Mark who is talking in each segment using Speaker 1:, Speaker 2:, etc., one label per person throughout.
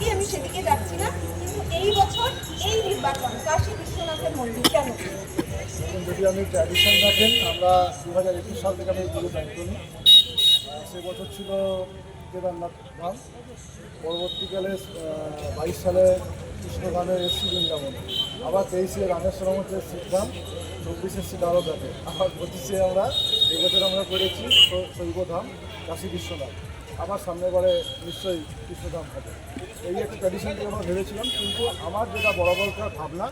Speaker 1: আজকে আমি সেদিকে যাচ্ছি না, কিন্তু এই বছর এই নির্বাচন, কাশী বিশ্বনাথের মন্দির, কেন?
Speaker 2: যদি আমি ট্র্যাডিশন রাখেন, আমরা দু হাজার একুশ সাল থেকে আমি পুরো দায়িত্ব সে বছর ছিল কেদারনাথ ধাম। পরবর্তীকালে বাইশ সালে কৃষ্ণধামের এসছি বৃন্দাবন। আবার তেইশে রামেশ্বরম হচ্ছে শিবধাম চব্বিশে শ্রী দ্বারকাতে আবার পঁচিশে আমরা এবছর আমরা করেছি শৈবধাম কাশী বিশ্বনাথ। আবার সামনেবারে নিশ্চয়ই কৃষ্ণধাম হবে। এই একটা ট্র্যাডিশনকে আমরা ভেবেছিলাম, কিন্তু আমার যেটা বরাবরকার ভাবনা,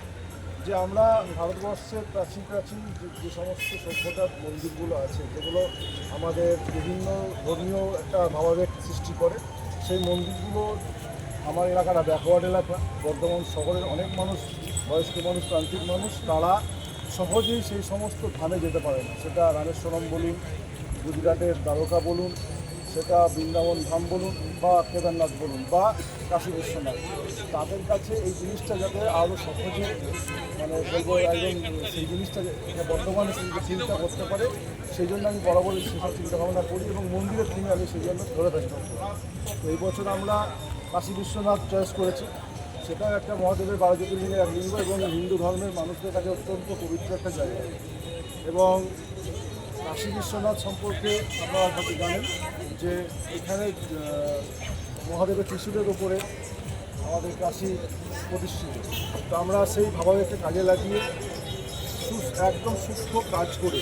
Speaker 2: যে আমরা ভারতবর্ষের প্রাচীন প্রাচীন যে- সমস্ত সভ্যতার মন্দিরগুলো আছে, যেগুলো আমাদের বিভিন্ন ধর্মীয় একটা ভাবাবেগ সৃষ্টি করে, সেই মন্দিরগুলো আমার এলাকাটা ব্যাকওয়ার্ড এলাকা, বর্ধমান শহরের অনেক মানুষ, বয়স্ক মানুষ, প্রান্তিক মানুষ, তারা সহজেই সেই সমস্ত ধামে যেতে পারে না। সেটা রামেশ্বরম বলুন, গুজরাটের দ্বারকা বলুন সেটা বৃন্দাবন ধাম বলুন বা কেদারনাথ বলুন বা কাশী বিশ্বনাথ। তাদের কাছে এই জিনিসটা যাতে আরও সহজে মানে বলব একদম সেই জিনিসটা বর্তমানে চিন্তা করতে পারে, সেই জন্য আমি বরাবরই সেসব চিন্তা ভাবনা করি এবং মন্দিরের থিমে আমি সেই জন্য ধরে থাকি তো এই বছর আমরা কাশী বিশ্বনাথ চয়েস করেছি। সেটাও একটা মহাদেবের বারো জ্যোতির্লিঙ্গের এক লিঙ্গ এবং হিন্দু ধর্মের মানুষদের কাছে অত্যন্ত পবিত্র একটা জায়গা। এবং কাশী বিশ্বনাথ সম্পর্কে আপনারা হয়তো জানেন যে এখানে মহাদেবের ত্রিশূলের ওপরে আমাদের কাশি প্রতিষ্ঠিত। তো আমরা সেই ভাবাবেগকে কাজে লাগিয়ে একদম সূক্ষ্ম কাজ করে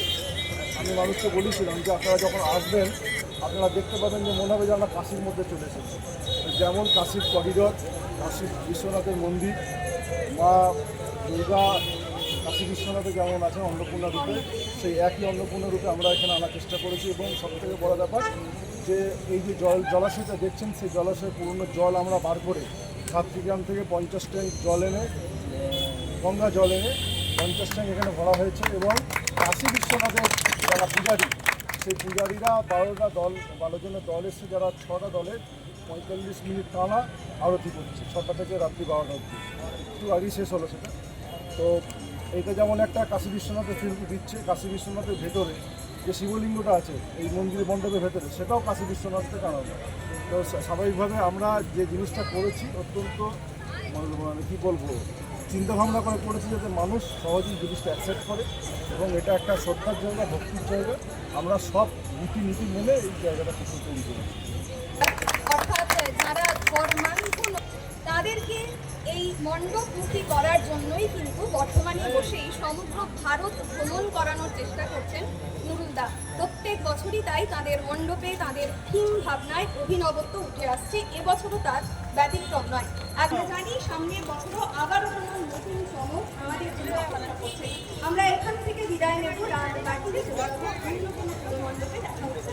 Speaker 2: আমি মানুষকে বলেছিলাম যে আপনারা যখন আসবেন, আপনারা দেখতে পাবেন যে মনে হবে যে আমরা কাশির মধ্যে চলে এসেছি। যেমন কাশীর করিডর কাশী বিশ্বনাথের মন্দির, মা দুর্গা কাশী বিশ্বনাথে যেমন আছে অন্নপূর্ণা রূপে, সেই একই অন্নপূর্ণা রূপে আমরা এখানে আনার চেষ্টা করেছি এবং সবথেকে বড় ব্যাপার যে এই যে জল, জলাশয়টা দেখছেন, সেই জলাশয়ের পুরনো জল আমরা বার করে সাতটিগ্রাম থেকে পঞ্চাশ ট্যাঙ্ক জল এনে, গঙ্গা জল এনে পঞ্চাশ ট্যাঙ্ক এখানে ভরা হয়েছে এবং কাশী বিশ্বনাথের যারা পূজারী, সেই পূজারীরা বারোটা দল বারো জনের দল এসছে যারা ছটা দলের পঁয়তাল্লিশ মিনিট টানা আরতি করছে, ছটা থেকে রাত্রি বারোটা অবধি। একটু আগেই শেষ হলো সেটা। তো এটা যেমন একটা কাশী বিশ্বনাথের ফিল্ম দিচ্ছে, কাশী বিশ্বনাথের ভেতরে যে শিবলিঙ্গটা আছে, এই মন্দির মণ্ডপের ভেতরে, সেটাও কাশী বিশ্বনাথ থেকে আনা হয়। তো স্বা- স্বাভাবিকভাবে আমরা যে জিনিসটা করেছি অত্যন্ত মানে মানে কী বলব, চিন্তাভাবনা করে করেছি যাতে মানুষ সহজেই জিনিসটা অ্যাকসেপ্ট করে এবং এটা একটা শ্রদ্ধার জায়গা, ভক্তির জায়গা আমরা সব নীতি নীতি মেনে এই জায়গাটা কিছু তৈরি করেছি
Speaker 1: মণ্ডপমুখী করার জন্যই কিন্তু বর্তমানে বসেই সমগ্র ভারত ভ্রমণ করানোর চেষ্টা করছেন নুরুলদা প্রত্যেক বছরই তাই তাদের মণ্ডপে তাদের থিম ভাবনায় অভিনবত্ব উঠে আসছে। এবছরও তার ব্যতিক্রম নয়। আমরা জানি, সামনের বছরও আবারও কোনো নতুন চমক আমাদের করছে। আমরা এখান থেকে বিদায় নেব। মণ্ডপে দেখা হচ্ছে।